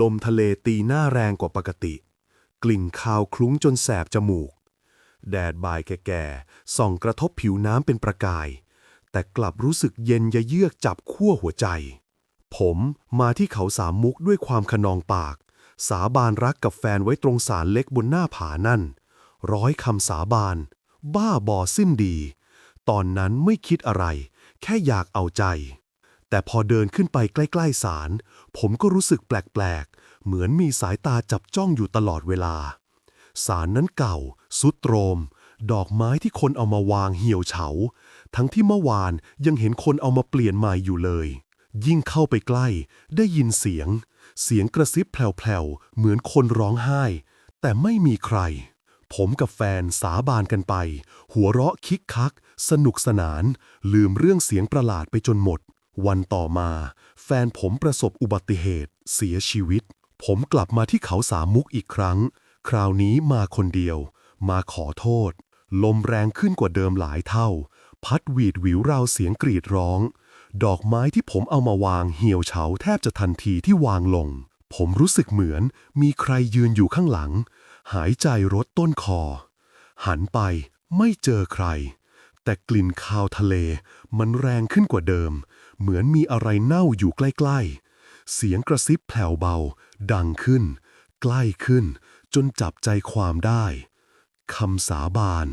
ลมทะเลตีหน้าแรงกว่าปกติ กลิ่นคาวคลุ้งจนแสบจมูก แดดบ่ายแก่ๆส่องกระทบผิวน้ำเป็นประกาย แต่กลับรู้สึกเย็นยะเยือกจับขั้วหัวใจ ผมมาที่เขาสามมุกด้วยความขนองปาก สาบานรักกับแฟนไว้ตรงสารเล็กบนหน้าผานั่น ร้อยคำสาบาน บ้าบอสิ้นดี ตอนนั้นไม่คิดอะไร แค่อยากเอาใจ แต่พอเดินขึ้นไปใกล้ๆศาลผมก็รู้สึกแปลกๆ เหมือนมีสายตาจับจ้องอยู่ตลอดเวลาศาลนั้นเก่า สุดโทรม ดอกไม้ที่คนเอามาวางเหี่ยวเฉา ทั้งที่เมื่อวานยังเห็นคนเอามาเปลี่ยนใหม่อยู่เลย ยิ่งเข้าไปใกล้ ได้ยินเสียง เสียงกระซิบแผ่วๆ เหมือนคนร้องไห้ แต่ไม่มีใคร ผมกับแฟนสาบานกันไป หัวเราะคิกคัก สนุกสนาน ลืมเรื่องเสียงประหลาดไปจนหมด วันต่อมา แฟนผมประสบอุบัติเหตุ เสียชีวิต ผมกลับมาที่เขาสามมุกอีกครั้ง คราวนี้มาคนเดียว มาขอโทษ ลมแรงขึ้นกว่าเดิมหลายเท่า พัดหวีดหวิวราวเสียงกรีดร้อง ดอกไม้ที่ผมเอามาวางเหี่ยวเฉาแทบจะทันทีที่วางลง ผมรู้สึกเหมือน มีใครยืนอยู่ข้างหลัง หายใจรดต้นคอ หันไปไม่เจอใคร แต่กลิ่นคาวทะเลมันแรงขึ้นกว่าเดิม เหมือนมีอะไรเน่าอยู่ใกล้ๆ เสียงกระซิบแผ่วเบา ดังขึ้น ใกล้ขึ้น จนจับใจความได้คำสาบาน